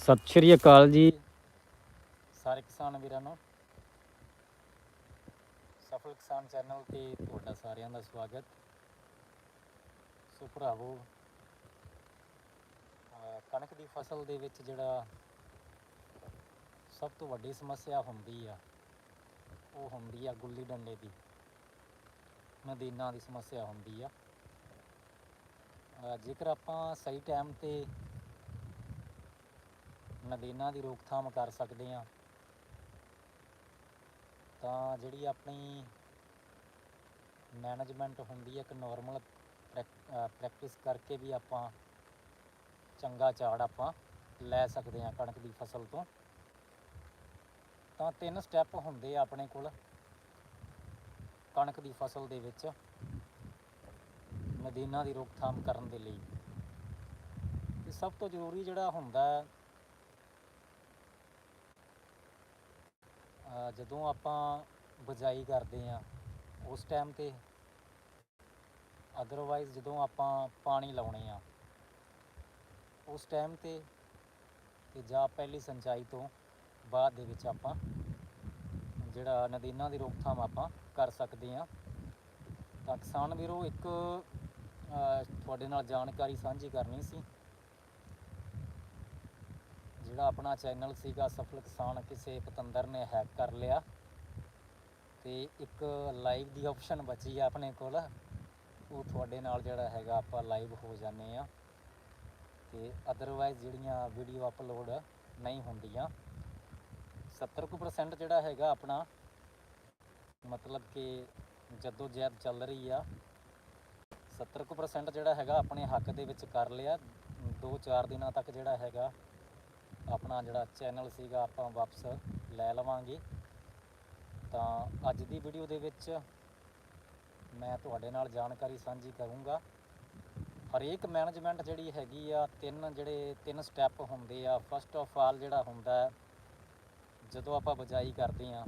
ਸਤਿ ਸ਼੍ਰੀ ਅਕਾਲ ਜੀ। ਸਾਰੇ ਕਿਸਾਨ ਵੀਰਾਂ ਨੂੰ। ਸਫਲ ਕਿਸਾਨ ਚੈਨਲ ਤੇ ਤੁਹਾਡਾ ਸਾਰਿਆਂ ਦਾ ਸਵਾਗਤ। ਸੋ ਭਰਾਵੋ ਕਣਕ ਦੀ ਫਸਲ ਦੇ ਵਿੱਚ ਜਿਹੜਾ ਸਭ ਤੋਂ ਵੱਡੀ ਸਮੱਸਿਆ ਹੁੰਦੀ ਆ, ਉਹ ਹੁੰਦੀ ਆ ਗੁੱਲੀ ਡੰਡੇ ਦੀ। ਨਦੀਨਾਂ ਦੀ ਸਮੱਸਿਆ ਹੁੰਦੀ ਆ। ਜੇਕਰ ਆਪਾਂ ਸਹੀ ਟਾਈਮ ਤੇ ਨਦੀਨਾਂ ਦੀ ਰੋਕਥਾਮ ਕਰ ਸਕਦੇ ਹਾਂ। ਤਾਂ ਜਿਹੜੀ ਆਪਣੀ ਮੈਨੇਜਮੈਂਟ ਹੁੰਦੀ ਹੈ, ਇੱਕ ਨਾਰਮਲ ਪ੍ਰੈਕਟਿਸ ਕਰਕੇ ਵੀ ਆਪਾਂ ਚੰਗਾ ਝਾੜ ਆਪਾਂ ਲੈ ਸਕਦੇ ਹਾਂ ਕਣਕ ਦੀ ਫਸਲ ਤੋਂ। ਤਾਂ ਤਿੰਨ ਸਟੈਪ ਹੁੰਦੇ ਆ ਆਪਣੇ ਕੋਲ ਕਣਕ ਦੀ ਫਸਲ ਦੇ ਵਿੱਚ, ਨਦੀਨਾਂ ਦੀ ਰੋਕਥਾਮ ਕਰਨ ਦੇ ਲਈ। ਤੇ ਸਭ ਤੋਂ ਜ਼ਰੂਰੀ ਜਿਹੜਾ ਹੁੰਦਾ ਹੈ ਜਦੋਂ ਆਪਾਂ ਬਜਾਈ ਕਰਦੇ ਆ ਉਸ ਟਾਈਮ ਤੇ ਅਦਰਵਾਈਜ਼ ਜਦੋਂ ਆਪਾਂ ਪਾਣੀ ਲਾਉਣੇ ਆ ਉਸ ਟਾਈਮ ਤੇ ਤੇ ਜਾਂ ਪਹਿਲੀ ਸਿੰਚਾਈ ਤੋਂ ਬਾਅਦ ਦੇ ਵਿੱਚ ਆਪਾਂ ਜਿਹੜਾ ਨਦੀਨਾਂ ਦੀ ਰੋਕਥਾਮ ਆਪਾਂ ਕਰ ਸਕਦੇ ਆ ਤਾਂ ਕਿਸਾਨ ਵੀਰੋ, ਇੱਕ, ਅਹ ਤੁਹਾਡੇ ਨਾਲ ਜਾਣਕਾਰੀ ਸਾਂਝੀ ਕਰਨੀ ਸੀ। ਜਿਹੜਾ ਆਪਣਾ ਚੈਨਲ ਸੀਗਾ ਸਫਲ ਕਿਸਾਨ ਕਿਸੇ ਪਤੰਦਰ ਨੇ ਹੈਕ ਕਰ ਲਿਆ। ਤੇ ਇੱਕ ਲਾਈਵ ਦੀ ਆਪਸ਼ਨ ਬਚੀ ਆ ਆਪਣੇ ਕੋਲ। ਉਹ ਤੁਹਾਡੇ ਨਾਲ ਜਿਹੜਾ ਹੈਗਾ ਆਪਾਂ ਲਾਈਵ ਹੋ ਜਾਂਦੇ ਆ। ਤੇ ਅਦਰਵਾਈਜ਼ ਜਿਹੜੀਆਂ ਵੀਡੀਓ ਅਪਲੋਡ ਨਹੀਂ ਹੁੰਦੀਆਂ। 70% ਜਿਹੜਾ ਹੈਗਾ ਆਪਣਾ, ਮਤਲਬ ਕਿ ਜਦੋਂ ਜਹਿਦ ਚੱਲ ਰਹੀ ਆ। 70% ਜਿਹੜਾ ਹੈਗਾ ਆਪਣੇ ਹੱਕ ਦੇ ਵਿੱਚ ਕਰ ਲਿਆ। 2-4 ਦਿਨਾਂ ਤੱਕ ਜਿਹੜਾ ਹੈਗਾ ਆਪਣਾ ਜਿਹੜਾ ਚੈਨਲ ਸੀਗਾ, ਆਪਾਂ ਵਾਪਸ ਲੈ ਲਵਾਂਗੇ। ਤਾਂ ਅੱਜ ਦੀ ਵੀਡੀਓ ਦੇ ਵਿੱਚ ਮੈਂ ਤੁਹਾਡੇ ਨਾਲ ਜਾਣਕਾਰੀ ਸਾਂਝੀ ਕਰੂੰਗਾ। ਹਰੇਕ ਮੈਨੇਜਮੈਂਟ ਜਿਹੜੀ ਹੈਗੀ ਆ, ਤਿੰਨ ਜਿਹੜੇ, ਤਿੰਨ ਸਟੈਪ ਹੁੰਦੇ ਆ। ਫਸਟ ਆਫ ਆਲ ਜਿਹੜਾ ਹੁੰਦਾ ਜਦੋਂ ਆਪਾਂ ਬਜਾਈ ਕਰਦੇ ਆ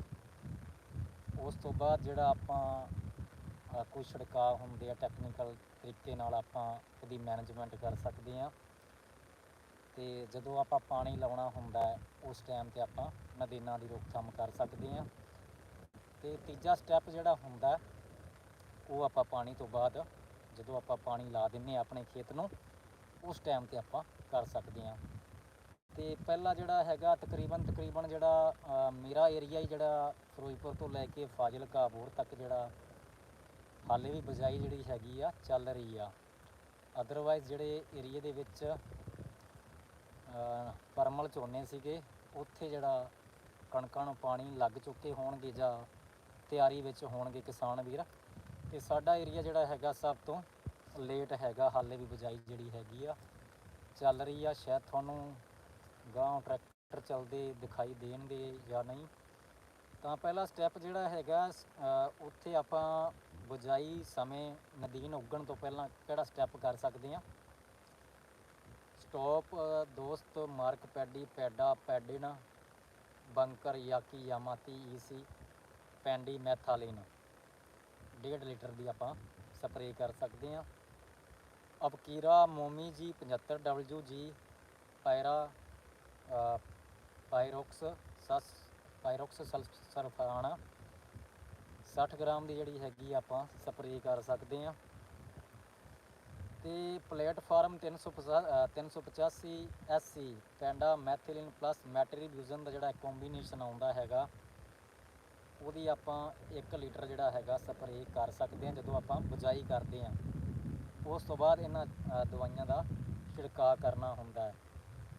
ਉਸ ਤੋਂ ਬਾਅਦ ਜਿਹੜਾ ਆਪਾਂ ਕੋਈ ਛਿੜਕਾਅ ਹੁੰਦੇ ਆ ਟੈਕਨੀਕਲ ਤਰੀਕੇ ਨਾਲ ਆਪਾਂ ਉਹਦੀ ਮੈਨੇਜਮੈਂਟ ਕਰ ਸਕਦੇ ਆ ਤੇ ਜਦੋਂ ਆਪਾਂ ਪਾਣੀ ਲਾਉਣਾ ਹੁੰਦਾ ਹੈ, ਉਸ ਟਾਈਮ ਤੇ ਆਪਾਂ ਨਦੀਨਾਂ ਦੀ ਰੋਕਥਾਮ ਕਰ ਸਕਦੇ ਹਾਂ। ਤੇ ਤੀਜਾ ਸਟੈਪ ਜਿਹੜਾ ਹੁੰਦਾ ਉਹ ਆਪਾਂ ਪਾਣੀ ਤੋਂ ਬਾਅਦ ਜਦੋਂ ਆਪਾਂ ਪਾਣੀ ਲਾ ਦਿੰਨੇ ਆ ਆਪਣੇ ਖੇਤ ਨੂੰ, ਉਸ ਟਾਈਮ ਤੇ ਆਪਾਂ ਕਰ ਸਕਦੇ ਹਾਂ। ਤੇ ਪਹਿਲਾ ਜਿਹੜਾ ਹੈਗਾ, ਤਕਰੀਬਨ ਤਕਰੀਬਨ ਜਿਹੜਾ ਮੇਰਾ ਏਰੀਆ ਹੀ ਜਿਹੜਾ ਫਿਰੋਜ਼ਪੁਰ ਤੋਂ ਲੈ ਕੇ ਫਾਜ਼ਿਲਕਾ ਬੋਰ ਤੱਕ ਜਿਹੜਾ ਹਾਲੇ ਵੀ ਬਜਾਈ ਜਿਹੜੀ ਹੈਗੀ ਆ, ਚੱਲ ਰਹੀ ਆ। ਅਦਰਵਾਈਜ਼ ਜਿਹੜੇ ਏਰੀਏ ਦੇ ਵਿੱਚ ਪਰਮਲ ਝੋਨੇ ਸੀਗੇ। ਉੱਥੇ ਜਿਹੜਾ ਕਣਕਾਂ ਨੂੰ ਪਾਣੀ ਲੱਗ ਚੁੱਕੇ ਹੋਣਗੇ ਜਾਂ ਤਿਆਰੀ ਵਿੱਚ ਹੋਣਗੇ ਕਿਸਾਨ ਵੀਰ। ਤੇ ਸਾਡਾ ਏਰੀਆ ਜਿਹੜਾ ਹੈਗਾ ਸਭ ਤੋਂ ਲੇਟ ਹੈਗਾ, ਹਾਲੇ ਵੀ ਬਜਾਈ ਜਿਹੜੀ ਹੈਗੀ ਆ। ਚੱਲ ਰਹੀ ਆ, ਸ਼ਾਇਦ ਤੁਹਾਨੂੰ ਗਾਂਹ ਟਰੈਕਟਰ ਚੱਲਦੇ ਦਿਖਾਈ ਦੇਣਗੇ ਜਾਂ ਨਹੀਂ। ਤਾਂ ਪਹਿਲਾ ਸਟੈਪ ਜਿਹੜਾ ਹੈਗਾ ਉੱਥੇ ਆਪਾਂ ਬਜਾਈ ਸਮੇਂ ਨਦੀਨ ਉੱਗਣ ਤੋਂ ਪਹਿਲਾਂ ਕਿਹੜਾ ਸਟੈਪ ਕਰ ਸਕਦੇ ਹਾਂ ਸਟਾਪ ਦੋਸਤ ਮਾਰਕ ਪੈਡੀ, ਪੈਡਾ, ਪੈਡਿਨ, ਬੰਕਰ ਯਾਕੀ ਯਾਮਾਤੀ ਈਸੀ ਪੈਂਡੀ ਮੈਥਾਲੀਨ। 1.5 ਲੀਟਰ ਦੀ ਆਪਾਂ ਸਪਰੇਅ ਕਰ ਸਕਦੇ ਹਾਂ। ਅਬਕੀਰਾ ਮੋਮੀ ਜੀ 75 ਡਬਲਯੂ ਜੀ ਪਾਇਰਾ ਪਾਇਰੋਕਸ ਸਸ, ਪਾਇਰੋਕਸ ਸਲ- ਸਲਫਾਨਾ। 60 ਗ੍ਰਾਮ ਦੀ ਜਿਹੜੀ ਹੈਗੀ ਆਪਾਂ ਸਪਰੇਅ ਕਰ ਸਕਦੇ ਹਾਂ। ਤੇ ਪਲੇਟਫਾਰਮ 350 ਅ, 385 SC pendimethalin plus metribuzin ਦਾ ਜਿਹੜਾ ਕੰਬੀਨੇਸ਼ਨ ਆਉਂਦਾ ਹੈਗਾ ਉਹਦੀ ਆਪਾਂ 1 ਲੀਟਰ ਜਿਹੜਾ ਹੈਗਾ ਸਪਰੇਅ ਕਰ ਸਕਦੇ ਹਾਂ ਜਦੋਂ ਆਪਾਂ ਬਜਾਈ ਕਰਦੇ ਹਾਂ। ਉਸ ਤੋਂ ਬਾਅਦ ਇਹਨਾਂ ਦਵਾਈਆਂ ਦਾ ਛਿੜਕਾਅ ਕਰਨਾ ਹੁੰਦਾ ਹੈ।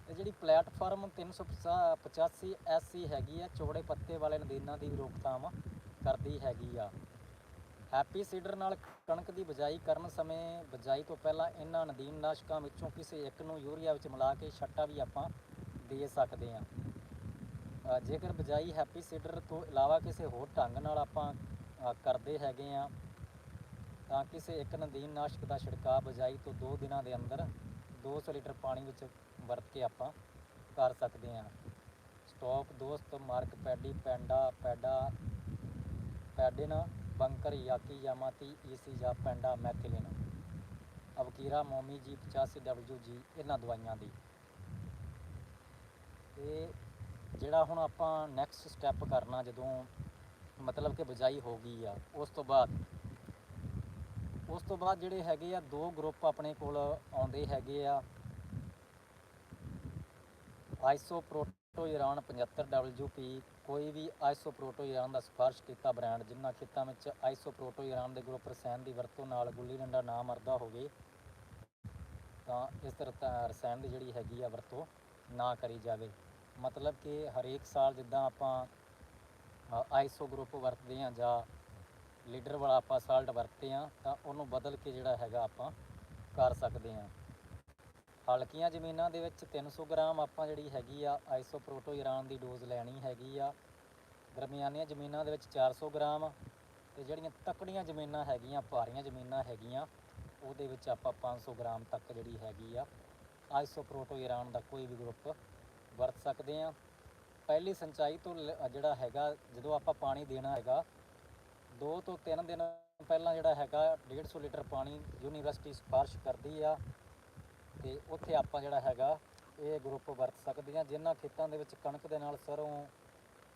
ਤੇ ਜਿਹੜੀ ਪਲੇਟਫਾਰਮ 385 ਐਸਸੀ ਹੈਗੀ ਆ ਚੌੜੇ ਪੱਤੇ ਵਾਲੇ ਨਦੀਨਾਂ ਦੀ ਰੋਕਥਾਮ ਕਰਦੀ ਹੈਗੀ ਆ। ਹੈਪੀ ਸੀਡਰ ਨਾਲ ਕਣਕ ਦੀ ਬਜਾਈ ਕਰਨ ਸਮੇਂ ਬਜਾਈ ਤੋਂ ਪਹਿਲਾਂ ਇਹਨਾਂ ਨਦੀਨ ਨਾਸ਼ਕਾਂ ਵਿੱਚੋਂ ਕਿਸੇ ਇੱਕ ਨੂੰ ਯੂਰੀਆ ਵਿੱਚ ਮਿਲਾ ਕੇ ਛੱਟਾ ਵੀ ਆਪਾਂ ਦੇ ਸਕਦੇ ਹਾਂ। ਜੇਕਰ ਬਜਾਈ ਹੈਪੀ ਸੀਡਰ ਤੋਂ ਇਲਾਵਾ ਕਿਸੇ ਹੋਰ ਢੰਗ ਨਾਲ ਆਪਾਂ ਕਰਦੇ ਹੈਗੇ ਆ ਤਾਂ ਕਿਸੇ ਇੱਕ ਨਦੀਨ ਨਾਸ਼ਕ ਦਾ ਛਿੜਕਾਅ ਬਜਾਈ ਤੋਂ 2 ਦਿਨਾਂ ਦੇ ਅੰਦਰ 200 ਲੀਟਰ ਪਾਣੀ ਵਿੱਚ ਵਰਤ ਕੇ ਆਪਾਂ ਕਰ ਸਕਦੇ ਹਾਂ। ਸਟਾਕ ਦੋਸਤ ਮਾਰਕ ਪੈਡੀ, ਪੈਂਡਾ, ਪੈਡਾ, ਪੈਡਿਨ ਬੰਕਰ ਯਾਕੀ ਯਾਮਾਤੀ ਈਸੀ ਜਾਂ ਪੈਂਡਾ ਮੈਥਿਲਿਨ ਅਵਕੀਰਾ ਮੋਮੀ ਜੀ 85 ਡਬਲਯੂ ਜੀ, ਇਹਨਾਂ ਦਵਾਈਆਂ ਦੀ। ਤੇ ਜਿਹੜਾ ਹੁਣ ਆਪਾਂ ਨੈਕਸਟ ਸਟੈਪ ਕਰਨਾ ਜਦੋਂ ਮਤਲਬ ਕਿ ਬਜਾਈ ਹੋ ਗਈ ਆ, ਉਸ ਤੋਂ ਬਾਅਦ। ਉਸ ਤੋਂ ਬਾਅਦ ਜਿਹੜੇ ਹੈਗੇ ਆ, ਦੋ ਗਰੁੱਪ ਆਪਣੇ ਕੋਲ ਆਉਂਦੇ ਹੈਗੇ ਆ। ਆਈਸੋ ਪ੍ਰੋਟੋ ਇਰਾਨ 75 WP ਕੋਈ ਵੀ ਆਈਸੋ ਪ੍ਰੋਟੋ ਦਾ ਸਿਫਾਰਿਸ਼ ਕੀਤਾ ਬ੍ਰਾਂਡ ਜਿਨ੍ਹਾਂ ਖੇਤਾਂ ਵਿੱਚ ਆਈਸੋ ਪ੍ਰੋਟੋ ਦੇ ਗਰੁੱਪ ਰਸਾਇਣ ਦੀ ਵਰਤੋਂ ਨਾਲ ਗੁੱਲੀ ਡੰਡਾ ਨਾ ਮਰਦਾ ਹੋਵੇ, ਤਾਂ ਇਸ ਤਰ੍ਹਾਂ ਰਸਾਇਣ ਦੀ ਜਿਹੜੀ ਹੈਗੀ ਆ ਵਰਤੋਂ ਨਾ ਕਰੀ ਜਾਵੇ। ਮਤਲਬ ਕਿ ਹਰੇਕ ਸਾਲ ਜਿੱਦਾਂ ਆਪਾਂ ਆਈਸੋ ਗਰੁੱਪ ਵਰਤਦੇ ਹਾਂ ਜਾਂ ਲੀਡਰ ਵਾਲਾ ਆਪਾਂ ਸਾਲਟ ਵਰਤਦੇ ਹਾਂ, ਤਾਂ ਉਹਨੂੰ ਬਦਲ ਕੇ ਜਿਹੜਾ ਹੈਗਾ ਆਪਾਂ ਕਰ ਸਕਦੇ ਹਾਂ। ਹਲਕੀਆਂ ਜ਼ਮੀਨਾਂ ਦੇ ਵਿੱਚ 300 ਗ੍ਰਾਮ ਆਪਾਂ ਜਿਹੜੀ ਹੈਗੀ ਆ ਆਈਸੋ ਪ੍ਰੋਟੋ ਦੀ ਡੋਜ਼ ਲੈਣੀ ਹੈਗੀ ਆ। ਦਰਮਿਆਨੀਆਂ ਜ਼ਮੀਨਾਂ ਦੇ ਵਿੱਚ 400 ਗ੍ਰਾਮ ਤੇ ਜਿਹੜੀਆਂ ਤਕੜੀਆਂ ਜ਼ਮੀਨਾਂ ਹੈਗੀਆਂ, ਭਾਰੀਆਂ ਜ਼ਮੀਨਾਂ ਹੈਗੀਆਂ, ਉਹਦੇ ਵਿੱਚ ਆਪਾਂ 500 ਗ੍ਰਾਮ ਤੱਕ ਜਿਹੜੀ ਹੈਗੀ ਆ ਆਈਸੋ ਪ੍ਰੋਟੋ ਦਾ ਕੋਈ ਵੀ ਗਰੁੱਪ ਵਰਤ ਸਕਦੇ ਆ। ਪਹਿਲੀ ਸਿੰਚਾਈ ਤੋਂ ਲ- ਜਿਹੜਾ ਹੈਗਾ, ਜਦੋਂ ਆਪਾਂ ਪਾਣੀ ਦੇਣਾ ਹੈਗਾ 2 ਤੋਂ 3 ਦਿਨ ਪਹਿਲਾਂ ਜਿਹੜਾ ਹੈਗਾ 150 ਲੀਟਰ ਪਾਣੀ ਯੂਨੀਵਰਸਿਟੀ ਸਿਫਾਰਿਸ਼ ਕਰਦੀ ਆ। ਤੇ ਉੱਥੇ ਆਪਾਂ ਜਿਹੜਾ ਹੈਗਾ, ਇਹ ਗਰੁੱਪ ਵਰਤ ਸਕਦੇ ਹਾਂ, ਜਿਨ੍ਹਾਂ ਖੇਤਾਂ ਦੇ ਵਿੱਚ ਕਣਕ ਦੇ ਨਾਲ ਸਰੋਂ,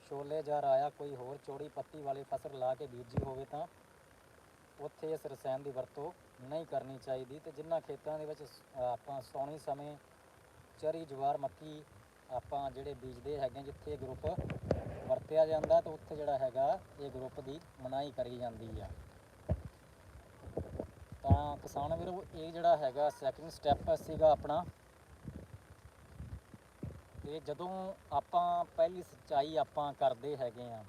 ਛੋਲੇ ਜਾਂ ਰਾਇਆ, ਕੋਈ ਹੋਰ ਚੌੜੀ ਪੱਤੀ ਵਾਲੀ ਫਸਲ ਲਾ ਕੇ ਬੀਜੀ ਹੋਵੇ ਤਾਂ ਉੱਥੇ ਇਸ ਰਸਾਇਣ ਦੀ ਵਰਤੋਂ ਨਹੀਂ ਕਰਨੀ ਚਾਹੀਦੀ ਤੇ ਜਿਨ੍ਹਾਂ ਖੇਤਾਂ ਦੇ ਵਿੱਚ ਆਪਾਂ ਸੌਣੀ ਸਮੇਂ, ਚਰੀ, ਜਵਾਰ, ਮੱਕੀ ਆਪਾਂ ਜਿਹੜੇ ਬੀਜਦੇ ਹੈਗੇ ਜਿੱਥੇ ਇਹ ਗਰੁੱਪ ਵਰਤਿਆ ਜਾਂਦਾ ਤਾਂ ਉੱਥੇ ਜਿਹੜਾ ਹੈਗਾ, ਇਹ ਗਰੁੱਪ ਦੀ ਮਨਾਹੀ ਕਰੀ ਜਾਂਦੀ ਆ। ਤਾਂ ਕਿਸਾਨ ਵੀਰੋ, ਇਹ ਜਿਹੜਾ ਹੈਗਾ ਸੈਕਿੰਡ ਸਟੈਪ ਸੀਗਾ ਆਪਣਾ। ਤੇ ਜਦੋਂ ਆਪਾਂ ਪਹਿਲੀ ਸਿੰਚਾਈ ਆਪਾਂ ਕਰਦੇ ਹੈਗੇ ਆ,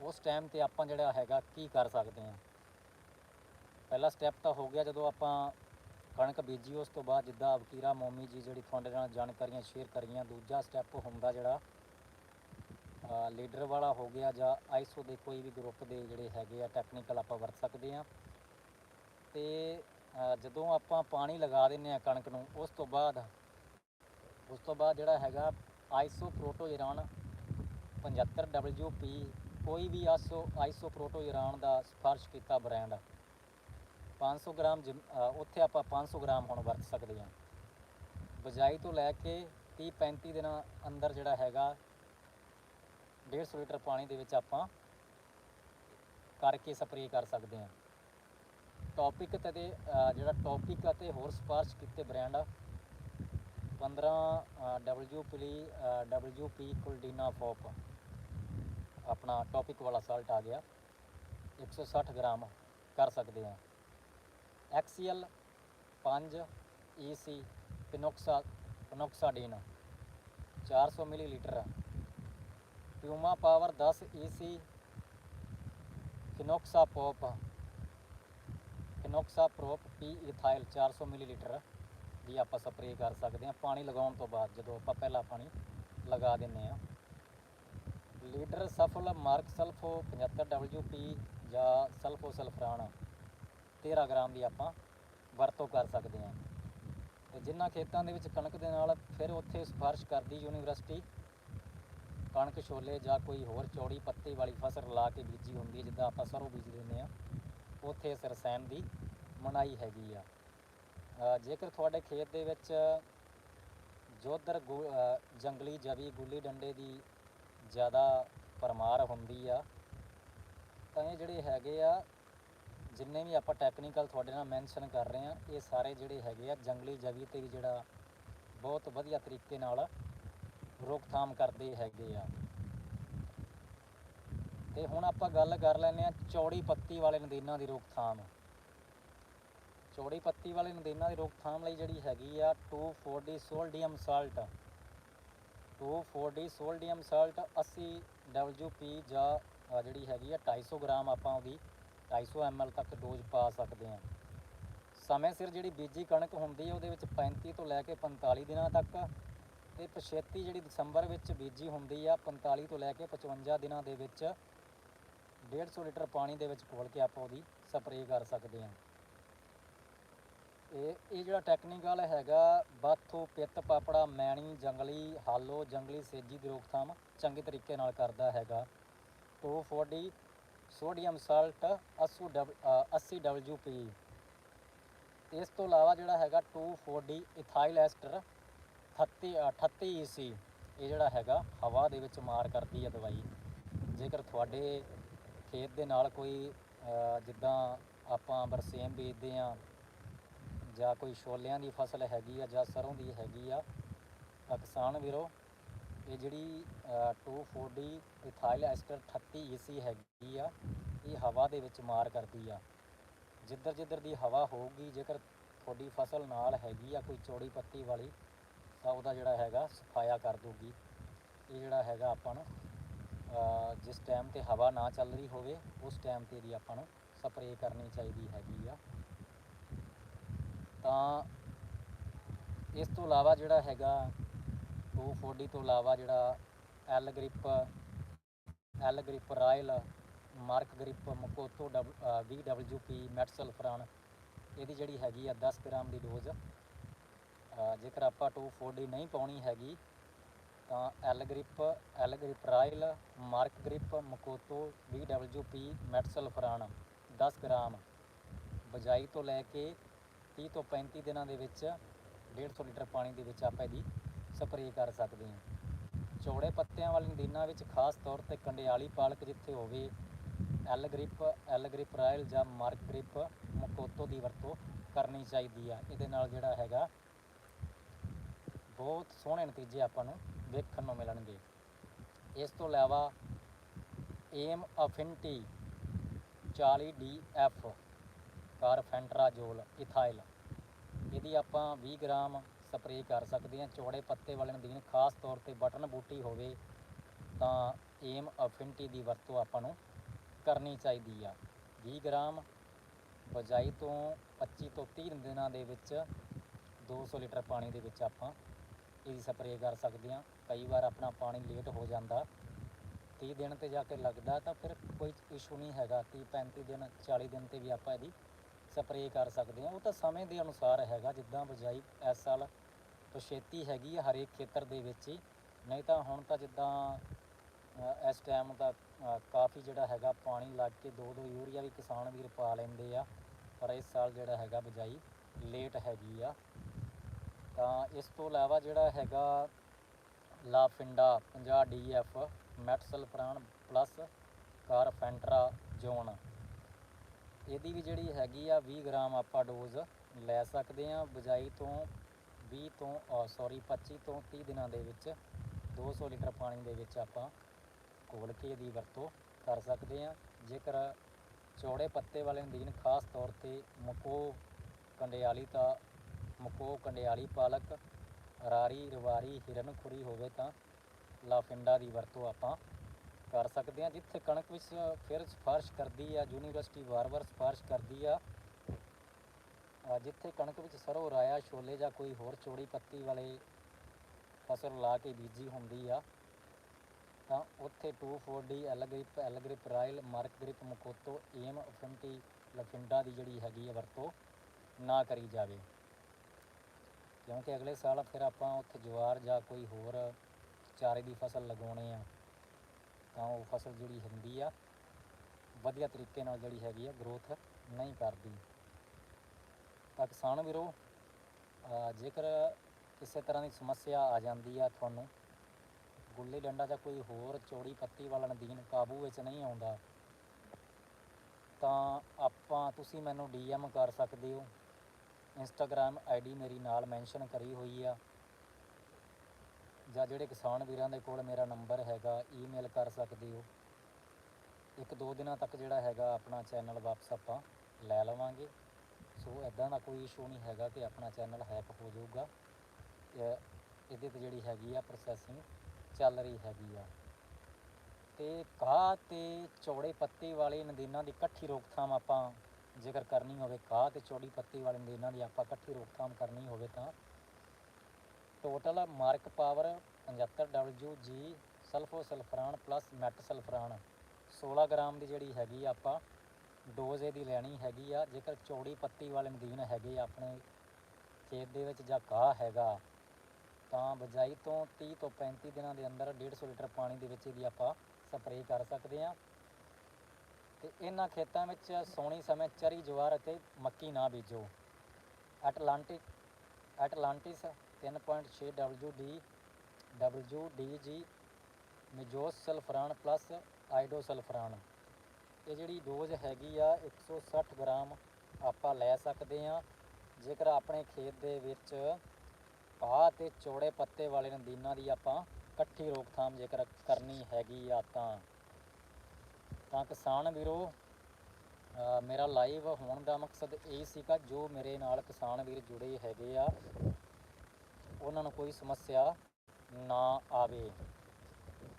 ਉਸ ਟਾਈਮ ਤੇ ਆਪਾਂ ਜਿਹੜਾ ਹੈਗਾ ਕੀ ਕਰ ਸਕਦੇ ਆ? ਪਹਿਲਾ ਸਟੈਪ ਤਾਂ ਹੋ ਗਿਆ ਜਦੋਂ ਆਪਾਂ ਕਣਕ ਬੀਜੀ, ਉਸ ਤੋਂ ਬਾਅਦ ਜਿੱਦਾਂ ਵਕੀਰਾ ਮੋਮੀ ਜੀ ਜਿਹੜੀ ਤੁਹਾਡੇ ਨਾਲ ਜਾਣਕਾਰੀਆਂ ਸ਼ੇਅਰ ਕਰੀਆਂ, ਦੂਜਾ ਸਟੈਪ ਹੁੰਦਾ ਜਿਹੜਾ ਲੀਡਰ ਵਾਲਾ ਹੋ ਗਿਆ ਜਾਂ ਆਈਸੋ ਦੇ ਕੋਈ ਵੀ ਗਰੁੱਪ ਦੇ ਜਿਹੜੇ ਹੈਗੇ ਆ ਟੈਕਨੀਕਲ ਆਪਾਂ ਵਰਤ ਸਕਦੇ ਆ। ਤੇ ਅ, ਜਦੋਂ ਆਪਾਂ ਪਾਣੀ ਲਗਾ ਦਿੰਨੇ ਆ ਕਣਕ ਨੂੰ ਉਸ ਤੋਂ ਬਾਅਦ ਉਸ ਤੋਂ ਬਾਅਦ ਜਿਹੜਾ ਹੈਗਾ ਆਈਸੋ ਪ੍ਰੋਟੋ ਇਰਾਨ 75 WP ਕੋਈ ਵੀ ਆਸੋ ਆਈਸੋ ਪ੍ਰੋਟੋ ਇਰਾਨ ਦਾ ਸਿਫਾਰਿਸ਼ ਕੀਤਾ ਬ੍ਰਾਂਡ 500 ਗ੍ਰਾਮ ਜਿਮ- ਅ, ਉੱਥੇ ਆਪਾਂ 500 ਗ੍ਰਾਮ ਹੁਣ ਵਰਤ ਸਕਦੇ ਹਾਂ। ਬਜਾਈ ਤੋਂ ਲੈ ਕੇ 30 35 ਦਿਨਾਂ ਅੰਦਰ ਜਿਹੜਾ ਹੈਗਾ 150 ਲੀਟਰ ਪਾਣੀ ਦੇ ਵਿੱਚ ਆਪਾਂ ਕਰਕੇ ਸਪਰੇਅ ਕਰ ਸਕਦੇ ਹਾਂ। ਟੌਪਿਕ ਤੇ ਜਿਹੜਾ ਟੌਪਿਕ ਅਤੇ ਹੋਰ ਸਿਫਾਰਿਸ਼ ਕੀਤੇ brand 15 WP WP clodinafop ਆਪਣਾ ਟੌਪਿਕ ਵਾਲਾ ਸਾਲਟ ਆ ਗਿਆ। 160 ਗ੍ਰਾਮ ਕਰ ਸਕਦੇ ਹਾਂ XCL 5 EC ਪਿਨੋਕਸਾ pinoxaden 400 millilitre Puma power 10 EC fenoxaprop fenoxaprop P ethyl 400 millilitre ਦੀ ਆਪਾਂ ਸਪਰੇਅ ਕਰ ਸਕਦੇ ਹਾਂ। ਪਾਣੀ ਲਗਾਉਣ ਤੋਂ ਬਾਅਦ ਜਦੋਂ ਆਪਾਂ ਪਹਿਲਾ ਪਾਣੀ ਲਗਾ ਦਿੰਨੇ ਆ ਲੀਡਰ ਸਫਲ ਮਾਰਕ ਸਲਫੋ 75 WP ਜਾਂ ਸਲਫੋ ਸਲਫਰਾਨ 13 ਗ੍ਰਾਮ ਦੀ ਆਪਾਂ ਵਰਤੋਂ ਕਰ ਸਕਦੇ ਹਾਂ। ਤੇ ਜਿਨ੍ਹਾਂ ਖੇਤਾਂ ਦੇ ਵਿੱਚ ਕਣਕ ਦੇ ਨਾਲ ਫਿਰ ਉੱਥੇ ਸਿਫਾਰਿਸ਼ ਕਰਦੀ ਯੂਨੀਵਰਸਿਟੀ, ਕਣਕ ਛੋਲੇ ਜਾਂ ਕੋਈ ਹੋਰ ਚੌੜੀ ਪੱਤੀ ਵਾਲੀ ਫਸਲ ਲਾ ਕੇ ਬੀਜੀ ਹੁੰਦੀ ਹੈ, ਜਿੱਦਾਂ ਆਪਾਂ ਸਰੋਂ ਬੀਜ ਦਿੰਦੇ ਆ ਉੱਥੇ ਇਸ ਰਸਾਇਣ ਦੀ ਮਨਾਈ ਹੈਗੀ ਆ। ਜੇਕਰ ਤੁਹਾਡੇ ਖੇਤ ਦੇ ਵਿੱਚ ਜੋਧਰ ਗੁ- ਜੰਗਲੀ ਜਵੀ ਗੁੱਲੀ ਡੰਡੇ ਦੀ ਜ਼ਿਆਦਾ ਪਰਮਾਰ ਹੁੰਦੀ ਆ, ਤਾਂ ਇਹ ਜਿਹੜੇ ਹੈਗੇ ਆ, ਜਿੰਨੇ ਵੀ ਆਪਾਂ ਟੈਕਨੀਕਲ ਤੁਹਾਡੇ ਨਾਲ ਮੈਂਸ਼ਨ ਕਰ ਰਹੇ ਆ, ਇਹ ਸਾਰੇ ਜਿਹੜੇ ਹੈਗੇ ਆ ਜੰਗਲੀ ਜਵੀ ਤੇ ਜਿਹੜਾ ਬਹੁਤ ਵਧੀਆ ਤਰੀਕੇ ਨਾਲ ਰੋਕਥਾਮ ਕਰਦੇ ਹੈਗੇ ਆ। ਤੇ ਹੁਣ ਆਪਾਂ ਗੱਲ ਕਰ ਲੈਂਦੇ ਆ ਚੌੜੀ ਪੱਤੀ ਵਾਲੇ ਨਦੀਨਾਂ ਦੀ ਰੋਕਥਾਮ। ਚੌੜੀ ਪੱਤੀ ਵਾਲੇ ਨਦੀਨਾਂ ਦੀ ਰੋਕਥਾਮ ਲਈ ਜਿਹੜੀ ਹੈਗੀ ਆ 240 sodium salt. 240 sodium salt 80 WP ਜਾਂ ਜਿਹੜੀ ਹੈਗੀ ਆ 250 ਗ੍ਰਾਮ ਆਪਾਂ ਉਹਦੀ 250 ml ਤੱਕ ਡੋਜ਼ ਪਾ ਸਕਦੇ ਹਾਂ। ਸਮੇਂ ਸਿਰ ਜਿਹੜੀ ਬੀਜੀ ਕਣਕ ਹੁੰਦੀ ਹੈ ਉਹਦੇ ਵਿੱਚ 35 ਤੋਂ ਲੈ ਕੇ 45 ਦਿਨਾਂ ਤੱਕ ਤੇ ਪਛੇਤੀ ਜਿਹੜੀ ਦਸੰਬਰ ਵਿੱਚ ਬੀਜੀ ਹੁੰਦੀ ਆ 45 ਤੋਂ ਲੈ ਕੇ 55 ਦਿਨਾਂ ਦੇ ਵਿੱਚ 150 ਲੀਟਰ ਪਾਣੀ ਦੇ ਵਿੱਚ ਘੋਲ ਕੇ ਆਪਾਂ ਉਹਦੀ ਸਪਰੇਅ ਕਰ ਸਕਦੇ ਹਾਂ। ਇਹ ਇਹ ਜਿਹੜਾ ਟੈਕਨੀਕਲ ਹੈਗਾ ਬਾਥੋ ਪਿੱਤ ਪਾਪੜਾ ਮੈਣੀ ਜੰਗਲੀ ਹਾਲੋ ਜੰਗਲੀ ਸੇਜੀ ਦੀ ਰੋਕਥਾਮ ਚੰਗੇ ਤਰੀਕੇ ਨਾਲ ਕਰਦਾ ਹੈਗਾ। 240 ਸੋਡੀਅਮ ਸਾਲਟ 80 ਡਬ- ਅ, 80 WP ਇਸ ਤੋਂ ਇਲਾਵਾ ਜਿਹੜਾ ਹੈਗਾ 240 ਇਥਾਈਲ ਐਸਟਰ 38 38 ਈਸੀ ਇਹ ਜਿਹੜਾ ਹੈਗਾ ਹਵਾ ਦੇ ਵਿੱਚ ਮਾਰ ਕਰਦੀ ਹੈ ਦਵਾਈ। ਜੇਕਰ ਤੁਹਾਡੇ ਖੇਤ ਦੇ ਨਾਲ ਕੋਈ ਜਿੱਦਾਂ ਆਪਾਂ ਬਰਸੇਮ ਬੀਜਦੇ ਆ ਜਾਂ ਕੋਈ ਛੋਲਿਆਂ ਦੀ ਫਸਲ ਹੈਗੀ ਆ ਜਾਂ ਸਰੋਂ ਦੀ ਹੈਗੀ ਆ ਤਾਂ ਕਿਸਾਨ ਵੀਰੋ ਇਹ ਜਿਹੜੀ ਅ, 240 ਇਥਾਈਲ ਐਸਟਰ 38 ਈਸੀ ਹੈਗੀ ਆ ਇਹ ਹਵਾ ਦੇ ਵਿੱਚ ਮਾਰ ਕਰਦੀ ਆ। ਜਿੱਧਰ ਜਿੱਧਰ ਦੀ ਹਵਾ ਹੋਊਗੀ ਜੇਕਰ ਤੁਹਾਡੀ ਫਸਲ ਨਾਲ ਹੈਗੀ ਆ ਕੋਈ ਚੌੜੀ ਪੱਤੀ ਵਾਲੀ ਤਾਂ ਉਹਦਾ ਜਿਹੜਾ ਹੈਗਾ ਸਫਾਇਆ ਕਰ ਦੂਗੀ ਇਹ ਜਿਹੜਾ ਹੈਗਾ ਆਪਾਂ ਨੂੰ ਜਿਸ ਟਾਈਮ ਤੇ ਹਵਾ ਨਾ ਚੱਲ ਰਹੀ ਹੋਵੇ ਉਸ ਟਾਈਮ ਤੇ ਦੀ ਆਪਾਂ ਨੂੰ ਸਪਰੇਅ ਕਰਨੀ ਚਾਹੀਦੀ ਹੈਗੀ ਆ। ਤਾਂ ਇਸ ਤੋਂ ਇਲਾਵਾ ਜਿਹੜਾ ਹੈਗਾ 240 ਤੋਂ ਇਲਾਵਾ ਜਿਹੜਾ Algrip Algrip royal, Markgrip, Makoto ਵੀ ਡਬਲਯੂ ਪੀ ਮੈਟਸਲਫਰਾਨ ਇਹਦੀ ਜਿਹੜੀ ਹੈਗੀ ਆ 10 ਗ੍ਰਾਮ ਦੀ ਡੋਜ਼। ਜੇਕਰ ਆਪਾਂ 240 ਨਹੀਂ ਪਾਉਣੀ ਹੈਗੀ, ਤਾਂ Algrip Algrip royal, Markgrip, Makoto, ਵੀ ਡਬਲਯੂ ਪੀ ਮੈਟਸਲਫਰਾਨ 10 ਗ੍ਰਾਮ। ਬਜਾਈ ਤੋਂ ਲੈ ਕੇ 30 ਤੋਂ 35 ਦਿਨਾਂ ਦੇ ਵਿੱਚ 150 ਲੀਟਰ ਪਾਣੀ ਦੇ ਵਿੱਚ ਆਪਾਂ ਇਹਦੀ ਸਪਰੇਅ ਕਰ ਸਕਦੇ ਹਾਂ। ਚੌੜੇ ਪੱਤਿਆਂ ਵਾਲੀ ਨਦੀਨਾਂ ਵਿੱਚ ਖਾਸ ਤੌਰ ਤੇ ਕੰਡਿਆਲੀ ਪਾਲਕ ਜਿੱਥੇ ਹੋਵੇ Algrip Algrip Royal ਜਾਂ ਮਾਰਕ ਗ੍ਰਿਪ ਮਕੋਤੋ ਦੀ ਵਰਤੋਂ ਕਰਨੀ ਚਾਹੀਦੀ ਆ। ਇਹਦੇ ਨਾਲ ਜਿਹੜਾ ਹੈਗਾ, ਬਹੁਤ ਸੋਹਣੇ ਨਤੀਜੇ ਆਪਾਂ ਨੂੰ ਵੇਖਣ ਨੂੰ ਮਿਲਣਗੇ। ਇਸ ਤੋਂ ਇਲਾਵਾ ਏਮ ਅਫਿਨਟੀ 40 ਡੀਐਫ ਕਾਰਫੈਂਟਰਾਜੋਲ ਇਥਾਈਲ ਇਹਦੀ ਆਪਾਂ 20 ਗ੍ਰਾਮ ਸਪਰੇਅ ਕਰ ਸਕਦੇ ਹਾਂ। ਚੌੜੇ ਪੱਤੇ ਵਾਲੇ ਨਦੀਨ ਖਾਸ ਤੌਰ ਤੇ ਬਟਨ ਬੂਟੀ ਹੋਵੇ ਤਾਂ ਏਮ ਅਫਿਨਟੀ ਦੀ ਵਰਤੋਂ ਆਪਾਂ ਨੂੰ ਕਰਨੀ ਚਾਹੀਦੀ ਆ। 20 ਗ੍ਰਾਮ ਬਜਾਈ ਤੋਂ 25 ਤੋਂ 30 ਦਿਨਾਂ ਦੇ ਵਿੱਚ 200 ਲੀਟਰ ਪਾਣੀ ਦੇ ਵਿੱਚ ਆਪਾਂ ਇਹਦੀ ਸਪਰੇਅ ਕਰ ਸਕਦੇ ਹਾਂ। ਕਈ ਵਾਰ ਆਪਣਾ ਪਾਣੀ ਲੇਟ ਹੋ ਜਾਂਦਾ। 30 ਦਿਨ ਤੇ ਜਾ ਕੇ ਲੱਗਦਾ ਤਾਂ ਫਿਰ ਕੋਈ ਇਸ਼ੂ ਨਹੀਂ ਹੈਗਾ। 30 35 ਦਿਨ 40 ਦਿਨ ਤੇ ਵੀ ਆਪਾਂ ਇਹਦੀ ਸਪਰੇਅ ਕਰ ਸਕਦੇ ਹਾਂ। ਉਹ ਤਾਂ ਸਮੇਂ ਦੇ ਅਨੁਸਾਰ ਹੈਗਾ, ਜਿੱਦਾਂ ਬਜਾਈ ਇਸ ਸਾਲ ਤੋਂ ਛੇਤੀ ਹੈਗੀ ਆ ਹਰੇਕ ਖੇਤਰ ਦੇ ਵਿੱਚ ਹੀ। ਨਹੀਂ ਤਾਂ ਹੁਣ ਤਾਂ ਜਿੱਦਾਂ ਇਸ ਟਾਈਮ ਦਾ ਕਾਫੀ ਜਿਹੜਾ ਹੈਗਾ ਪਾਣੀ ਲੱਗ ਕੇ ਦੋ ਦੋ ਯੂਰੀਆ ਵੀ ਕਿਸਾਨ ਵੀਰ ਪਾ ਲੈਂਦੇ ਆ। ਪਰ ਇਸ ਸਾਲ ਜਿਹੜਾ ਹੈਗਾ ਬਜਾਈ ਲੇਟ ਹੈਗੀ ਆ। ਤਾਂ ਇਸ ਤੋਂ ਇਲਾਵਾ ਜਿਹੜਾ ਹੈਗਾ ਲਾਫਿੰਡਾ 50 DF metsulfuron plus carfentrazone. ਇਹਦੀ ਵੀ ਜਿਹੜੀ ਹੈਗੀ ਆ 20 ਗ੍ਰਾਮ ਆਪਾਂ ਡੋਜ਼ ਲੈ ਸਕਦੇ ਆ ਬਜਾਈ ਤੋਂ 20 ਤੋਂ ਸੌਰੀ 25 ਤੋਂ 30 ਦਿਨਾਂ ਦੇ ਵਿੱਚ 200 ਲੀਟਰ ਪਾਣੀ ਦੇ ਵਿੱਚ ਆਪਾਂ ਘੋਲ ਕੇ ਇਹਦੀ ਵਰਤੋਂ ਕਰ ਸਕਦੇ ਆ ਜੇਕਰ ਚੌੜੇ ਪੱਤੇ ਵਾਲੇ ਨਦੀਨ ਖਾਸ ਤੌਰ ਤੇ ਮਕੋ ਕੰਡਿਆਲੀ ਤਾਂ ਮਕੋ ਕੰਡਿਆਲੀ ਪਾਲਕ, ਰਾਰੀ ਰਵਾਰੀ ਹਿਰਨਖੁਰੀ ਹੋਵੇ ਤਾਂ ਲਾਫਿੰਡਾ ਦੀ ਵਰਤੋਂ ਆਪਾਂ ਕਰ ਸਕਦੇ ਹਾਂ। ਜਿੱਥੇ ਕਣਕ ਵਿੱਚ ਫਿਰ ਸਿਫਾਰਿਸ਼ ਕਰਦੀ ਆ, ਯੂਨੀਵਰਸਿਟੀ ਵਾਰ-ਵਾਰ ਸਿਫਾਰਿਸ਼ ਕਰਦੀ ਆ ਜਿੱਥੇ ਕਣਕ ਵਿੱਚ ਸਰੋਂ, ਰਾਇਆ, ਛੋਲੇ ਜਾਂ ਕੋਈ ਹੋਰ ਚੌੜੀ ਪੱਤੀ ਵਾਲੇ ਫਸਲ ਲਾ ਕੇ ਬੀਜੀ ਹੁੰਦੀ ਆ, ਤਾਂ ਉੱਥੇ 240 Algrip Algrip Royal mark grip ਮਕੋਤੋ ਏਮ ਅਫੰਟੀ ਲਫਿੰਡਾ ਦੀ ਜਿਹੜੀ ਹੈਗੀ ਆ ਵਰਤੋਂ ਨਾ ਕਰੀ ਜਾਵੇ। ਕਿਉਂਕਿ ਅਗਲੇ ਸਾਲ ਫਿਰ ਆਪਾਂ ਉੱਥੇ ਜਵਾਰ ਜਾਂ ਕੋਈ ਹੋਰ ਚਾਰੇ ਦੀ ਫਸਲ ਲਗਾਉਣੇ ਆ। ਤਾਂ ਉਹ ਫਸਲ ਜਿਹੜੀ ਹੁੰਦੀ ਆ, ਵਧੀਆ ਤਰੀਕੇ ਨਾਲ ਜਿਹੜੀ ਹੈਗੀ ਆ ਗਰੋਥ ਨਹੀਂ ਕਰਦੀ। ਤਾਂ ਕਿਸਾਨ ਵੀਰੋ ਜੇਕਰ ਕਿਸੇ ਤਰ੍ਹਾਂ ਦੀ ਸਮੱਸਿਆ ਆ ਜਾਂਦੀ ਆ ਤੁਹਾਨੂੰ, ਗੁੱਲੀ ਡੰਡਾ ਜਾਂ ਕੋਈ ਹੋਰ ਚੌੜੀ ਪੱਤੀ ਵਾਲਾ ਨਦੀਨ ਕਾਬੂ ਵਿੱਚ ਨਹੀਂ ਆਉਂਦਾ, ਤਾਂ ਆਪਾਂ, ਤੁਸੀਂ ਮੈਨੂੰ ਡੀਐਮ ਕਰ ਸਕਦੇ ਹੋ। ਇੰਸਟਾਗ੍ਰam ਆਈਡੀ ਮੇਰੀ ਨਾਲ ਮੈਂਸ਼ਨ ਕਰੀ ਹੋਈ ਆ। ਜਾਂ ਜਿਹੜੇ ਕਿਸਾਨ ਵੀਰਾਂ ਦੇ ਕੋਲ ਮੇਰਾ ਨੰਬਰ ਹੈਗਾ ਈਮੇਲ ਕਰ ਸਕਦੇ ਹੋ। ਇੱਕ ਦੋ ਦਿਨਾਂ ਤੱਕ ਜਿਹੜਾ ਹੈਗਾ ਆਪਣਾ ਚੈਨਲ ਵਾਪਸ ਆਪਾਂ ਲੈ ਲਵਾਂਗੇ। ਸੋ ਇਦਾਂ ਦਾ ਕੋਈ ਇਸ਼ੂ ਨਹੀਂ ਹੈਗਾ ਕਿ ਆਪਣਾ ਚੈਨਲ ਹੈਕ ਹੋ ਜਾਊਗਾ। ਇਹਦੇ ਤੇ ਜਿਹੜੀ ਹੈਗੀ ਆ ਪ੍ਰੋਸੈਸਿੰਗ ਚੱਲ ਰਹੀ ਹੈਗੀ ਆ। ਤੇ ਕਾਹ ਤੇ ਚੌੜੇ ਪੱਤੇ ਵਾਲੇ ਨਦੀਨਾਂ ਦੀ ਇਕੱਠੀ ਰੋਕਥਾਮ ਆਪਾਂ ਜੇਕਰ ਕਰਨੀ ਹੋਵੇ ਕਾਹ ਤੇ ਚੌੜੀ ਪੱਤੇ ਵਾਲੇ ਨਦੀਨਾਂ ਦੀ ਆਪਾਂ ਇਕੱਠੀ ਰੋਕਥਾਮ ਕਰਨੀ ਹੋਵੇ ਤਾਂ ਟੋਟਲ ਮਾਰਕ ਪਾਵਰ 75 ਡਬਲਯੂ ਜੀ ਸਲਫੋਸਲਫਰਾਨ ਪਲੱਸ ਮੈਟਸਲਫਰਾਨ 16 ਗ੍ਰਾਮ ਦੀ ਜਿਹੜੀ ਹੈਗੀ ਆ ਆਪਾਂ ਡੋਜ਼ ਇਹਦੀ ਲੈਣੀ ਹੈਗੀ ਆ। ਜੇਕਰ ਚੌੜੀ ਪੱਤੀ ਵਾਲੇ ਨਦੀਨ ਹੈਗੇ ਆਪਣੇ ਖੇਤ ਦੇ ਵਿੱਚ ਜਾਂ ਘਾਹ ਹੈਗਾ, ਤਾਂ ਬਜਾਈ ਤੋਂ 30 ਤੋਂ 35 ਦਿਨਾਂ ਦੇ ਅੰਦਰ 150 ਲੀਟਰ ਪਾਣੀ ਦੇ ਵਿੱਚ ਇਹਦੀ ਆਪਾਂ ਸਪਰੇਅ ਕਰ ਸਕਦੇ ਹਾਂ ਤੇ ਇਹਨਾਂ ਖੇਤਾਂ ਵਿੱਚ ਸੌਣੀ ਸਮੇਂ ਚਰੀ, ਜਵਾਰ ਅਤੇ ਮੱਕੀ ਨਾ ਬੀਜੋ। Atlantic Atlantis 3.6 WD WDG mesosulfuron plus iodosulfuron. ਇਹ ਜਿਹੜੀ ਡੋਜ਼ ਹੈਗੀ ਆ 160 ਗ੍ਰਾਮ ਆਪਾਂ ਲੈ ਸਕਦੇ ਆ ਜੇਕਰ ਆਪਣੇ ਖੇਤ ਦੇ ਵਿੱਚ ਪਾਹ ਤੇ ਚੌੜੇ ਪੱਤੇ ਵਾਲੇ ਨਦੀਨਾਂ ਦੀ ਆਪਾਂ ਇਕੱਠੀ ਰੋਕਥਾਮ ਜੇਕਰ ਕਰਨੀ ਹੈਗੀ ਆ ਤਾਂ। ਤਾਂ ਕਿਸਾਨ ਵੀਰੋ ਮੇਰਾ ਲਾਈਵ ਹੋਣ ਦਾ ਮਕਸਦ ਇਹ ਸੀਗਾ, ਜੋ ਮੇਰੇ ਨਾਲ ਕਿਸਾਨ ਵੀਰ ਜੁੜੇ ਹੈਗੇ ਆ ਉਹਨਾਂ ਨੂੰ ਕੋਈ ਸਮੱਸਿਆ ਨਾ ਆਵੇ।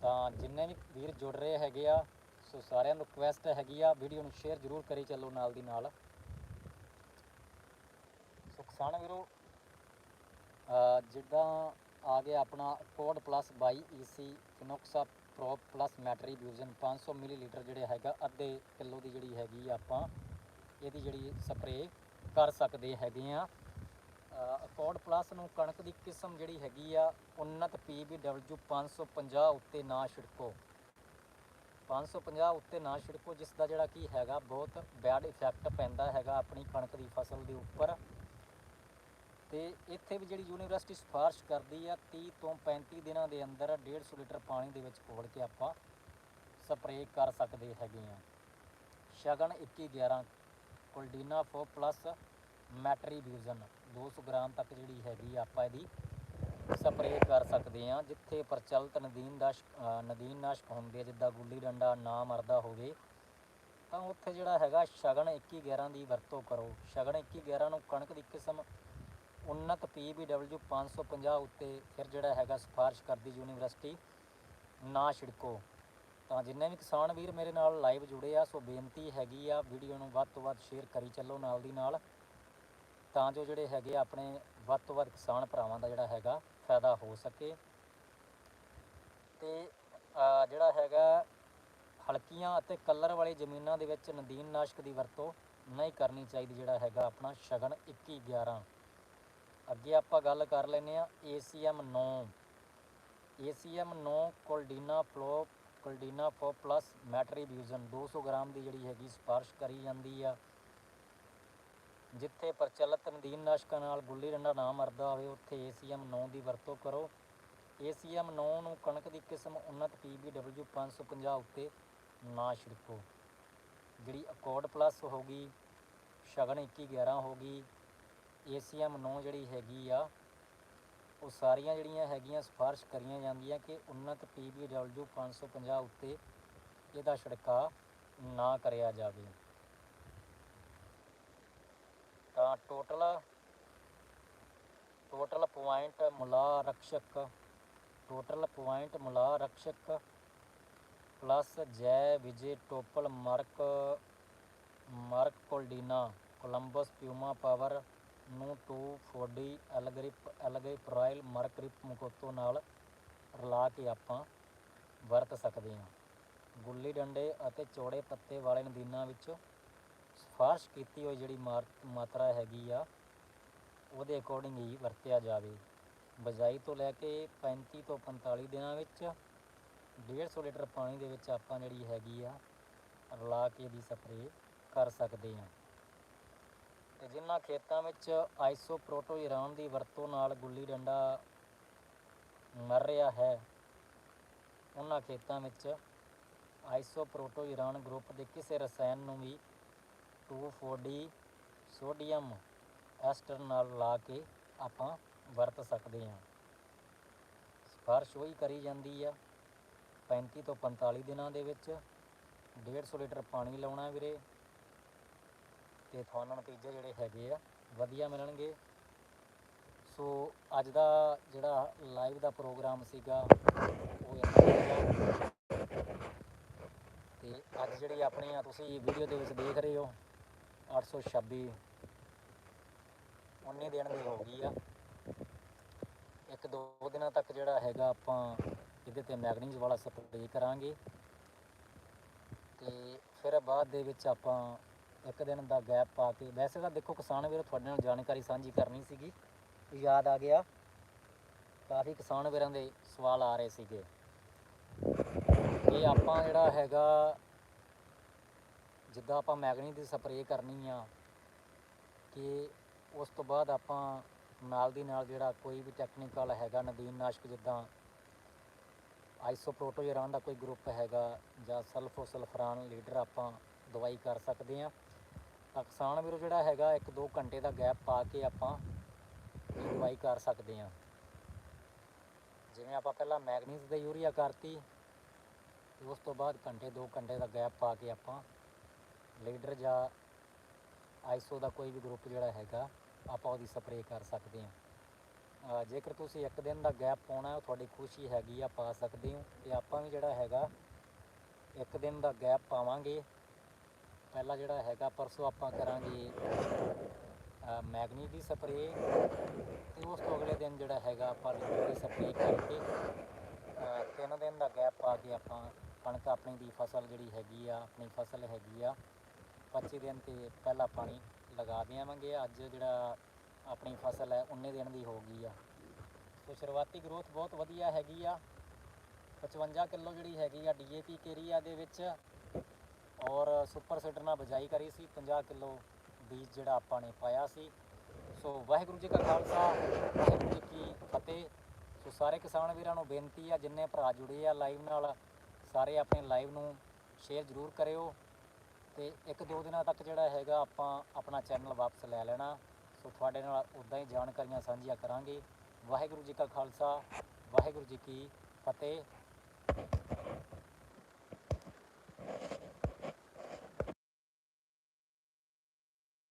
ਤਾਂ ਜਿੰਨੇ ਵੀ ਵੀਰ ਜੁੜ ਰਹੇ ਹੈਗੇ ਆ, ਸੋ ਸਾਰਿਆਂ ਨੂੰ ਰਿਕੁਐਸਟ ਹੈਗੀ ਆ, ਵੀਡੀਓ ਨੂੰ ਸ਼ੇਅਰ ਜ਼ਰੂਰ ਕਰੀ ਚੱਲੋ ਨਾਲ ਦੀ ਨਾਲ। ਸੋ ਕਿਸਾਨ ਵੀਰੋ ਜਿੱਦਾਂ ਆ ਗਿਆ ਆਪਣਾ Accord plus 22 EC fenoxaprop plus metribuzin 500 millilitre ਜਿਹੜੇ ਹੈਗਾ, ਅੱਧੇ ਕਿਲੋ ਦੀ ਜਿਹੜੀ ਹੈਗੀ ਆ ਆਪਾਂ, ਇਹਦੀ ਜਿਹੜੀ ਸਪਰੇਅ ਕਰ ਸਕਦੇ ਹੈਗੇ ਆ। ਕੋਡ ਪਲੱਸ ਨੂੰ ਕਣਕ ਦੀ ਕਿਸਮ ਜਿਹੜੀ ਹੈਗੀ ਆ ਉન્નਤ PBW 550 ਉੱਤੇ ਨਾ ਛਿੜਕੋ। 550 ਉੱਤੇ ਨਾ ਛਿੜਕੋ ਜਿਸ ਦਾ ਜਿਹੜਾ ਕੀ ਹੈਗਾ, ਬਹੁਤ ਬੈਡ ਇਫੈਕਟ ਪੈਂਦਾ ਹੈਗਾ ਆਪਣੀ ਕਣਕ ਦੀ ਫਸਲ ਦੇ ਉੱਪਰ। ਤੇ ਇੱਥੇ ਵੀ ਜਿਹੜੀ ਯੂਨੀਵਰਸਿਟੀ ਸਿਫਾਰਿਸ਼ ਕਰਦੀ ਆ 30 ਤੋਂ 35 ਦਿਨਾਂ ਦੇ ਅੰਦਰ 150 ਲੀਟਰ ਪਾਣੀ ਦੇ ਵਿੱਚ ਘੋਲ ਕੇ ਆਪਾਂ ਸਪਰੇਅ ਕਰ ਸਕਦੇ ਹੈਗੇ ਆ। ਸ਼ਗਨ 2111 ਕੋਲਡੀਨਾ 4 ਪਲੱਸ ਮੈਟਰੀ ਬਿਊਜ਼ਨ 200 ਗ੍ਰਾਮ ਤੱਕ ਜਿਹੜੀ ਹੈਗੀ ਆ, ਆਪਾਂ ਇਹਦੀ ਸਪਰੇਅ ਕਰ ਸਕਦੇ ਆ ਜਿੱਥੇ ਪ੍ਰਚਲਿਤ ਨਦੀਨ ਦਾ ਨਦੀਨ ਨਾਸ਼ਕ ਹੁੰਦੇ ਆ, ਜਿੱਦਾਂ ਗੁੱਲੀ ਡੰਡਾ ਨਾ ਮਰਦਾ ਹੋਵੇ, ਤਾਂ ਉੱਥੇ ਜਿਹੜਾ ਹੈਗਾ ਸ਼ਗਨ 2111 ਦੀ ਵਰਤੋਂ ਕਰੋ। ਸ਼ਗਨ 2111 ਨੂੰ ਕਣਕ ਦੀ ਕਿਸਮ ਉન્નਤ PBW 550 ਉੱਤੇ ਫਿਰ ਜਿਹੜਾ ਹੈਗਾ ਸਿਫਾਰਿਸ਼ ਕਰਦੀ ਯੂਨੀਵਰਸਿਟੀ, ਨਾ ਛਿੜਕੋ। ਤਾਂ ਜਿੰਨੇ ਵੀ ਕਿਸਾਨ ਵੀਰ ਮੇਰੇ ਨਾਲ ਲਾਈਵ ਜੁੜੇ ਆ, ਸੋ ਬੇਨਤੀ ਹੈਗੀ ਆ, ਵੀਡੀਓ ਨੂੰ ਵੱਧ ਤੋਂ ਵੱਧ ਸ਼ੇਅਰ ਕਰੀ ਚੱਲੋ ਨਾਲ ਦੀ ਨਾਲ। ਤਾਂ ਜੋ ਜਿਹੜੇ ਹੈਗੇ ਆਪਣੇ ਵੱਧ ਤੋਂ ਵੱਧ ਕਿਸਾਨ ਭਰਾਵਾਂ ਦਾ ਜਿਹੜਾ ਹੈਗਾ ਫਾਇਦਾ ਹੋ ਸਕੇ। ਤੇ ਜਿਹੜਾ ਹੈਗਾ ਹਲਕੀਆਂ ਅਤੇ ਕਲਰ ਵਾਲੀ ਜ਼ਮੀਨਾਂ ਦੇ ਵਿੱਚ ਨਦੀਨ ਨਾਸ਼ਕ ਦੀ ਵਰਤੋਂ ਨਹੀਂ ਕਰਨੀ ਚਾਹੀਦੀ, ਜਿਹੜਾ ਹੈਗਾ ਆਪਣਾ ਸ਼ਗਨ 2111 ਅੱਗੇ ਆਪਾਂ ਗੱਲ ਕਰ ਲੈਨੇ ਆ ACM 9 ACM 9 ਕੋਲਡੀਨਾ ਫਲੋ, ਕੋਲਡੀਨਾ 4 ਪਲੱਸ ਮੈਟਰੀਬਿਊਜ਼ਨ 200 ਗ੍ਰਾਮ ਦੀ ਜਿਹੜੀ ਹੈਗੀ ਸਿਫਾਰਿਸ਼ ਕਰੀ ਜਾਂਦੀ ਆ। ਜਿੱਥੇ ਪ੍ਰਚਲਿਤ ਨਦੀਨ ਨਾਸ਼ਕਾਂ ਨਾਲ ਗੁੱਲੀ ਡੰਡਾ ਨਾ ਮਰਦਾ ਹੋਵੇ, ਉੱਥੇ ਏਸੀਐਮ 9 ਦੀ ਵਰਤੋਂ ਕਰੋ। ਏਸੀਐਮ 9 ਨੂੰ ਕਣਕ ਦੀ ਕਿਸਮ ਉੱਨਤ PBW ਪੰਜ ਸੌ ਪੰਜਾਹ ਉੱਤੇ ਨਾ ਛਿੜਕੋ। ਜਿਹੜੀ ਅਕੋਡ ਪਲੱਸ ਹੋ ਗਈ, ਸ਼ਗਨ 2111 ਹੋ ਗਈ, ਏਸੀਐਮ 9 ਜਿਹੜੀ ਹੈਗੀ ਆ, ਉਹ ਸਾਰੀਆਂ ਜਿਹੜੀਆਂ ਹੈਗੀਆਂ ਸਿਫਾਰਿਸ਼ ਕਰੀਆਂ ਜਾਂਦੀਆਂ ਕਿ ਉੱਨਤ PBW ਪੰਜ ਸੌ ਪੰਜਾਹ ਉੱਤੇ ਇਹਦਾ ਛਿੜਕਾਅ ਨਾ ਕਰਿਆ ਜਾਵੇ। ਟੋਟਲ ਟੋਟਲ ਪੁਆਇੰਟ ਮੁਲਾ ਰਕਸ਼ਕ ਟੋਟਲ ਪੁਆਇੰਟ ਮੁਲਾ ਰਕਸ਼ਕ ਪਲੱਸ ਜੈ ਵਿਜੇ ਟੋਪਲ ਮਾਰਕ ਮਾਰਕ ਕੋਲਡੀਨਾ, ਕੋਲੰਬਸ ਪਿਊਮਾ ਪਾਵਰ ਨੂੰ 240 ਐਲਗ੍ਰਿਪ ਐਲਗ੍ਰਿਪ ਰਾਇਲ ਮਾਰਕਰਿਪ ਮੁਕੋਤੋ ਨਾਲ ਰਲਾ ਕੇ ਆਪਾਂ ਵਰਤ ਸਕਦੇ ਹਾਂ। ਗੁੱਲੀ ਡੰਡੇ ਅਤੇ ਚੌੜੇ ਪੱਤੇ ਵਾਲੇ ਨਦੀਨਾਂ ਵਿੱਚ ਸਿਫਾਰਿਸ਼ ਕੀਤੀ ਹੋਈ ਜਿਹੜੀ ਮਾਰ ਮਾਤਰਾ ਹੈਗੀ ਆ, ਉਹਦੇ ਅਕੋਰਡਿੰਗ ਹੀ ਵਰਤਿਆ ਜਾਵੇ। ਬਜਾਈ ਤੋਂ ਲੈ ਕੇ 35 ਤੋਂ 45 ਦਿਨਾਂ ਵਿੱਚ 150 ਲੀਟਰ ਪਾਣੀ ਦੇ ਵਿੱਚ ਆਪਾਂ ਜਿਹੜੀ ਹੈਗੀ ਆ, ਰਲਾ ਕੇ ਦੀ ਸਪਰੇਅ ਕਰ ਸਕਦੇ ਹਾਂ। ਤੇ ਜਿਨ੍ਹਾਂ ਖੇਤਾਂ ਵਿੱਚ ਆਈਸੋਪ੍ਰੋਟੋਇਰਾਨ ਦੀ ਵਰਤੋਂ ਨਾਲ ਗੁੱਲੀ ਡੰਡਾ ਮਰ ਰਿਹਾ ਹੈ, ਉਹਨਾਂ ਖੇਤਾਂ ਵਿੱਚ ਆਈਸੋਪ੍ਰੋਟੋਇਰਾਨ ਗਰੁੱਪ ਦੇ ਕਿਸੇ ਰਸਾਇਣ ਨੂੰ ਵੀ 240 ਸੋਡੀਅਮ ਐਸਟਰ ਨਾਲ ਲਾ ਕੇ ਆਪਾਂ ਵਰਤ ਸਕਦੇ ਹਾਂ। ਸਿਫਾਰਿਸ਼ ਉਹੀ ਕਰੀ ਜਾਂਦੀ ਆ 35 ਤੋਂ 45 ਦਿਨਾਂ ਦੇ ਵਿੱਚ 150 ਲੀਟਰ ਪਾਣੀ ਲਾਉਣਾ ਵੀਰੇ। ਤੇ ਤੁਹਾਨੂੰ ਨਤੀਜੇ ਜਿਹੜੇ ਹੈਗੇ ਆ, ਵਧੀਆ ਮਿਲਣਗੇ। ਸੋ ਅੱਜ ਦਾ ਜਿਹੜਾ ਲਾਈਵ ਦਾ ਪ੍ਰੋਗਰਾਮ ਸੀਗਾ, ਉਹ ਇੰਨਾ ਤੇ ਅੱਜ ਜਿਹੜੀ ਆਪਣੀ ਆ ਤੁਸੀਂ ਵੀਡੀਓ ਦੇ ਵਿੱਚ ਦੇਖ ਰਹੇ ਹੋ 826 19 ਦਿਨ ਦੀ ਹੋ ਗਈ ਆ। ਇੱਕ ਦੋ ਦਿਨਾਂ ਤੱਕ ਜਿਹੜਾ ਹੈਗਾ ਆਪਾਂ ਇਹਦੇ ਤੇ ਮੈਗਨੀਜ਼ ਵਾਲਾ ਸਪਰੇਅ ਕਰਾਂਗੇ। ਤੇ ਫਿਰ ਬਾਅਦ ਦੇ ਵਿੱਚ ਆਪਾਂ ਇੱਕ ਦਿਨ ਦਾ ਗੈਪ ਪਾ ਕੇ, ਵੈਸੇ ਤਾਂ ਦੇਖੋ ਕਿਸਾਨ ਵੀਰੋ ਤੁਹਾਡੇ ਨਾਲ ਜਾਣਕਾਰੀ ਸਾਂਝੀ ਕਰਨੀ ਸੀਗੀ ਯਾਦ ਆ ਗਿਆ। ਕਾਫੀ ਕਿਸਾਨ ਵੀਰਾਂ ਦੇ ਸਵਾਲ ਆ ਰਹੇ ਸੀਗੇ। ਕਿ ਆਪਾਂ ਜਿਹੜਾ ਹੈਗਾ ਜਿੱਦਾਂ ਆਪਾਂ ਮੈਗਨੀ ਦੀ ਸਪਰੇਅ ਕਰਨੀ ਆ ਕਿ ਉਸ ਤੋਂ ਬਾਅਦ ਆਪਾਂ ਨਾਲ ਦੀ ਨਾਲ ਜਿਹੜਾ ਕੋਈ ਵੀ ਟੈਕਨੀਕਲ ਹੈਗਾ ਨਦੀਨ ਨਾਸ਼ਕ ਜਿੱਦਾਂ ਆਈਸੋਪ੍ਰੋਟੋਜਰਾਨ ਦਾ ਕੋਈ ਗਰੁੱਪ ਹੈਗਾ ਜਾਂ ਸਲਫੋਸਲਫਰਾਨ ਲੀਡਰ ਆਪਾਂ ਦਵਾਈ ਕਰ ਸਕਦੇ ਆ। ਤਾਂ ਕਿਸਾਨ ਵੀਰੋ ਜਿਹੜਾ ਹੈਗਾ 1-2 ਘੰਟੇ ਦਾ ਗੈਪ ਪਾ ਕੇ ਆਪਾਂ ਦਵਾਈ ਕਰ ਸਕਦੇ ਆ। ਜਿਵੇਂ ਆਪਾਂ ਪਹਿਲਾਂ ਮੈਗਨੀਜ਼ ਦੇ ਯੂਰੀਆ ਕਰਤੀ, ਤੇ ਉਸ ਤੋਂ ਬਾਅਦ ਘੰਟੇ 2 ਘੰਟੇ ਦਾ ਗੈਪ ਪਾ ਕੇ ਆਪਾਂ ਲੀਡਰ ਜਾਂ ਆਈਸੋ ਦਾ ਕੋਈ ਵੀ ਗਰੁੱਪ ਜਿਹੜਾ ਹੈਗਾ ਆਪਾਂ ਉਹਦੀ ਸਪਰੇਅ ਕਰ ਸਕਦੇ ਹਾਂ। ਜੇਕਰ ਤੁਸੀਂ ਇੱਕ ਦਿਨ ਦਾ ਗੈਪ ਪਾਉਣਾ ਹੈ, ਉਹ ਤੁਹਾਡੀ ਖੁਸ਼ੀ ਹੈਗੀ ਆ ਪਾ ਸਕਦੇ ਹੋ। ਤੇ ਆਪਾਂ ਵੀ ਜਿਹੜਾ ਹੈਗਾ ਇੱਕ ਦਿਨ ਦਾ ਗੈਪ ਪਾਵਾਂਗੇ। ਪਹਿਲਾ ਜਿਹੜਾ ਹੈਗਾ ਪਰਸੋਂ ਆਪਾਂ ਕਰਾਂਗੇ ਮੈਗਨੀ ਦੀ ਸਪਰੇਅ ਤੇ ਉਸ ਤੋਂ ਅਗਲੇ ਦਿਨ ਜਿਹੜਾ ਹੈਗਾ ਆਪਾਂ ਲੀਟਰ ਦੀ ਸਪਰੇਅ ਕਰਕੇ ਤਿੰਨ ਦਿਨ ਦਾ ਗੈਪ ਪਾ ਕੇ ਆਪਾਂ ਕਣਕ ਆਪਣੀ ਦੀ ਫਸਲ ਜਿਹੜੀ ਹੈਗੀ ਆ ਆਪਣੀ ਫਸਲ ਹੈਗੀ ਆ 25 ਦਿਨ ਤੇ ਪਹਿਲਾ ਪਾਣੀ ਲਗਾ ਦੇਵਾਂਗੇ ਅੱਜ ਜਿਹੜਾ ਆਪਣੀ ਫਸਲ ਹੈ 19 ਦਿਨ ਦੀ ਹੋ ਗਈ ਆ। ਸੋ ਸ਼ੁਰੂਆਤੀ ਗਰੋਥ ਬਹੁਤ ਵਧੀਆ ਹੈਗੀ ਆ। 55 ਕਿਲੋ ਜਿਹੜੀ ਹੈਗੀ ਆ ਡੀਏਪੀ ਕੇਰੀਆ ਦੇ ਵਿੱਚ। ਔਰ ਸੁਪਰ ਸੀਡਰ ਨਾਲ ਬਜਾਈ ਕਰੀ ਸੀ 50 ਕਿਲੋ ਬੀਜ ਜਿਹੜਾ ਆਪਾਂ ਨੇ ਪਾਇਆ ਸੀ। ਸੋ ਵਾਹਿਗੁਰੂ ਜੀ ਕਾ ਖਾਲਸਾ, ਵਾਹਿਗੁਰੂ ਜੀ ਕੀ ਫਤਿਹ। ਸੋ ਸਾਰੇ ਕਿਸਾਨ ਵੀਰਾਂ ਨੂੰ ਬੇਨਤੀ ਆ, ਜਿੰਨੇ ਭਰਾ ਜੁੜੇ ਆ ਲਾਈਵ ਨਾਲ, ਸਾਰੇ ਆਪਣੇ ਲਾਈਵ ਨੂੰ ਸ਼ੇਅਰ ਜ਼ਰੂਰ ਕਰਿਓ। ਤੇ ਇੱਕ ਦੋ ਦਿਨਾਂ ਤੱਕ ਜਿਹੜਾ ਹੈਗਾ ਆਪਾਂ ਆਪਣਾ ਚੈਨਲ ਵਾਪਸ ਲੈ ਲੈਣਾ। ਸੋ ਤੁਹਾਡੇ ਨਾਲ ਉਦਾਂ ਹੀ ਜਾਣਕਾਰੀਆਂ ਸਾਂਝੀਆਂ ਕਰਾਂਗੇ। ਵਾਹਿਗੁਰੂ ਜੀ ਕਾ ਖਾਲਸਾ, ਵਾਹਿਗੁਰੂ ਜੀ ਕੀ ਫਤਿਹ।